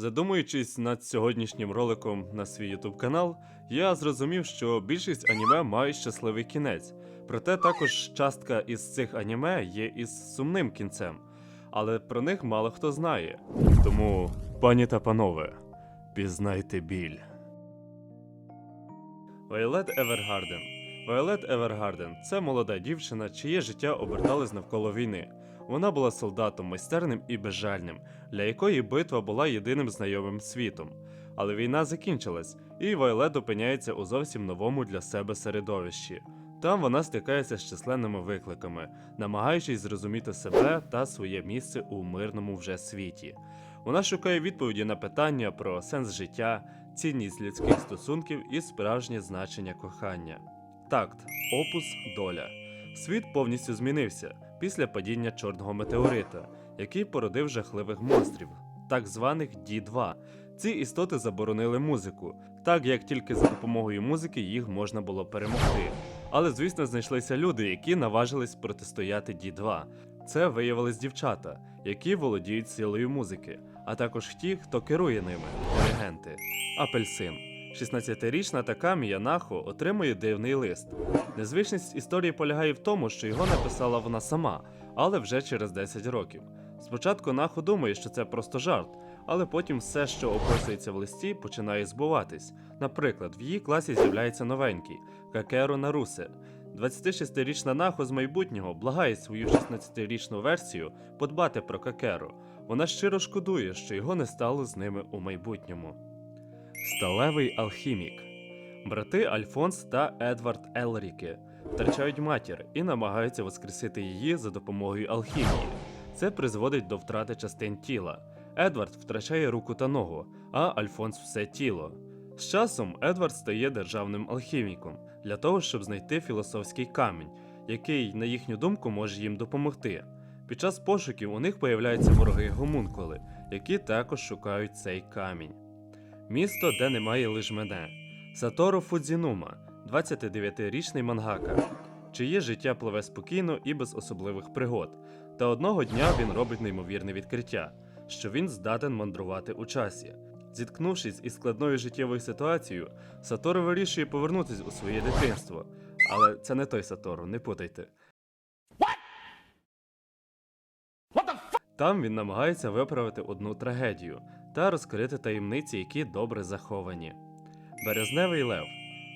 Задумуючись над сьогоднішнім роликом на свій YouTube канал, я зрозумів, що більшість аніме мають щасливий кінець. Проте також частка із цих аніме є із сумним кінцем, але про них мало хто знає. Тому, пані та панове, пізнайте біль. Вайолет Евергарден. Вайолет Евергарден це молода дівчина, чиє життя оберталось навколо війни. Вона була солдатом майстерним і безжальним, для якої битва була єдиним знайомим світом. Але війна закінчилась, і Вайолет опиняється у зовсім новому для себе середовищі. Там вона стикається з численними викликами, намагаючись зрозуміти себе та своє місце у мирному вже світі. Вона шукає відповіді на питання про сенс життя, цінність людських стосунків і справжнє значення кохання. Такт, опус, доля. Світ повністю змінився після падіння чорного метеорита, який породив жахливих монстрів, так званих Ді-2. Ці істоти заборонили музику, так як тільки за допомогою музики їх можна було перемогти. Але, звісно, знайшлися люди, які наважились протистояти Ді-2. Це виявились дівчата, які володіють силою музики, а також ті, хто керує ними диригенти. Апельсин. 16-річна Такамі Янахо отримує дивний лист. Незвичність історії полягає в тому, що його написала вона сама, але вже через 10 років. Спочатку Нахо думає, що це просто жарт, але потім все, що описується в листі, починає збуватись. Наприклад, в її класі з'являється новенький Какеро Нарусе. 26-річна Нахо з майбутнього благає свою 16-річну версію подбати про Какеро. Вона щиро шкодує, що його не стало з ними у майбутньому. Сталевий алхімік. Брати Альфонс та Едвард Елріки втрачають матір і намагаються воскресити її за допомогою алхімії. Це призводить до втрати частин тіла. Едвард втрачає руку та ногу, а Альфонс все тіло. З часом Едвард стає державним алхіміком для того, щоб знайти філософський камінь, який, на їхню думку, може їм допомогти. Під час пошуків у них появляються вороги гомункули, які також шукають цей камінь. Місто, де немає лиш мене. Сатору Фудзінума, 29-річний мангака, чиє життя пливе спокійно і без особливих пригод. Та одного дня він робить неймовірне відкриття, що він здатен мандрувати у часі. Зіткнувшись із складною життєвою ситуацією, Сатору вирішує повернутися у своє дитинство. Але це не той Сатору, не путайте. Там він намагається виправити одну трагедію та розкрити таємниці, які добре заховані. Березневий лев.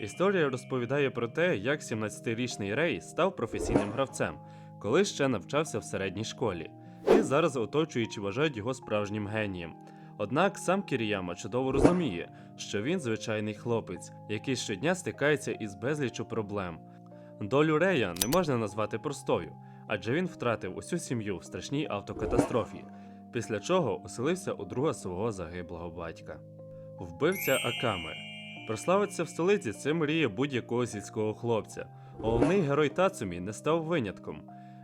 Історія розповідає про те, як 17-річний Рей став професійним гравцем, коли ще навчався в середній школі, і зараз оточуючи вважають його справжнім генієм. Однак сам Кіріяма чудово розуміє, що він звичайний хлопець, який щодня стикається із безлічу проблем. Долю Рея не можна назвати простою, адже він втратив усю сім'ю в страшній автокатастрофі, після чого оселився у друга свого загиблого батька. Вбивця Акаме. Прославитися в столиці це мріє будь-якого сільського хлопця. Головний герой Тацумі не став винятком.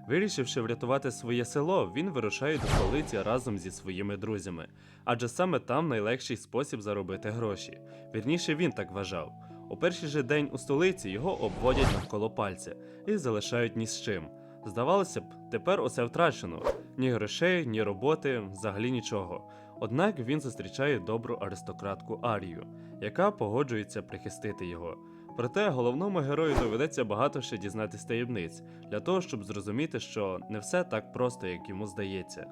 Вирішивши врятувати своє село, він вирушає до столиці разом зі своїми друзями, адже саме там найлегший спосіб заробити гроші. Вірніше він так вважав. У перший же день у столиці його обводять навколо пальця і залишають ні з чим. Здавалося б, тепер усе втрачено: ні грошей, ні роботи, взагалі нічого. Однак він зустрічає добру аристократку Арію, яка погоджується прихистити його. Проте головному герою доведеться багато ще дізнатись таємниць для того, щоб зрозуміти, що не все так просто, як йому здається.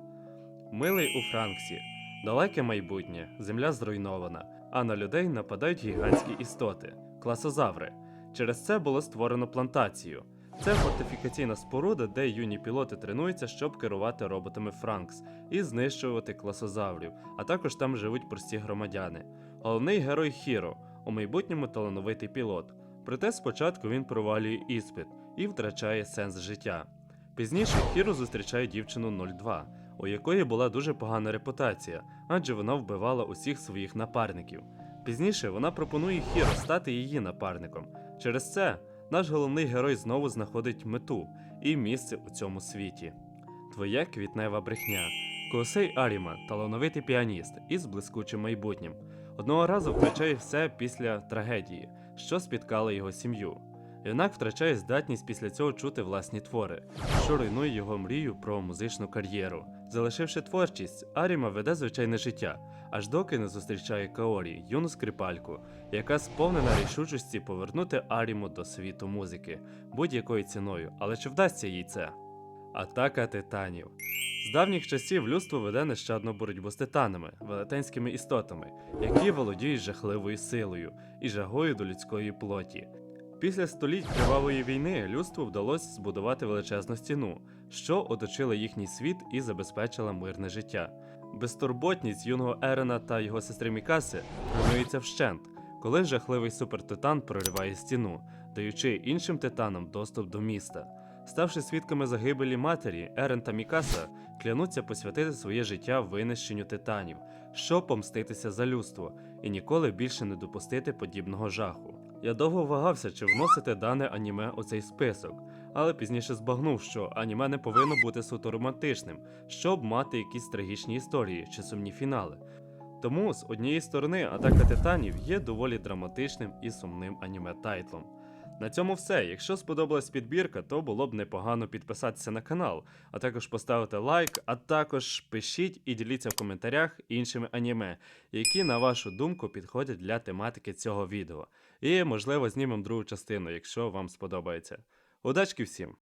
Милий у Франксі, далеке майбутнє, земля зруйнована, а на людей нападають гігантські істоти класозаври. Через це було створено плантацію. Це фортифікаційна споруда, де юні пілоти тренуються, щоб керувати роботами Франкс і знищувати класозаврів, а також там живуть прості громадяни. Головний герой Хіро, у майбутньому талановитий пілот. Проте спочатку він провалює іспит і втрачає сенс життя. Пізніше Хіро зустрічає дівчину 02, у якої була дуже погана репутація, адже вона вбивала усіх своїх напарників. Пізніше вона пропонує Хіро стати її напарником. Через це наш головний герой знову знаходить мету і місце у цьому світі. Твоя квітнева брехня. Косей Аріма, талановитий піаніст із блискучим майбутнім. Одного разу втрачає все після трагедії, що спіткала його сім'ю. Юнак втрачає здатність після цього чути власні твори, що руйнує його мрію про музичну кар'єру. Залишивши творчість, Аріма веде звичайне життя, аж доки не зустрічає Каорі, юну скрипальку, яка сповнена рішучості повернути Аріму до світу музики будь-якою ціною. Але чи вдасться їй це? Атака титанів. З давніх часів людство веде нещадну боротьбу з титанами, велетенськими істотами, які володіють жахливою силою і жагою до людської плоті. Після століть кривавої війни людству вдалося збудувати величезну стіну, що оточила їхній світ і забезпечила мирне життя. Безтурботність юного Ерена та його сестри Мікаси руйнується вщент, коли жахливий супертитан прориває стіну, даючи іншим титанам доступ до міста. Ставши свідками загибелі матері, Ерен та Мікаса клянуться посвятити своє життя винищенню титанів, щоб помститися за людство і ніколи більше не допустити подібного жаху. Я довго вагався, чи вносити дане аніме у цей список, але пізніше збагнув, що аніме не повинно бути суто романтичним, щоб мати якісь трагічні історії чи сумні фінали. Тому з однієї сторони атака титанів є доволі драматичним і сумним аніме тайтлом. На цьому все. Якщо сподобалась підбірка, то було б непогано підписатися на канал, а також поставити лайк, а також пишіть і діліться в коментарях іншими аніме, які, на вашу думку, підходять для тематики цього відео. І, можливо, знімемо другу частину, якщо вам сподобається. Удачки всім!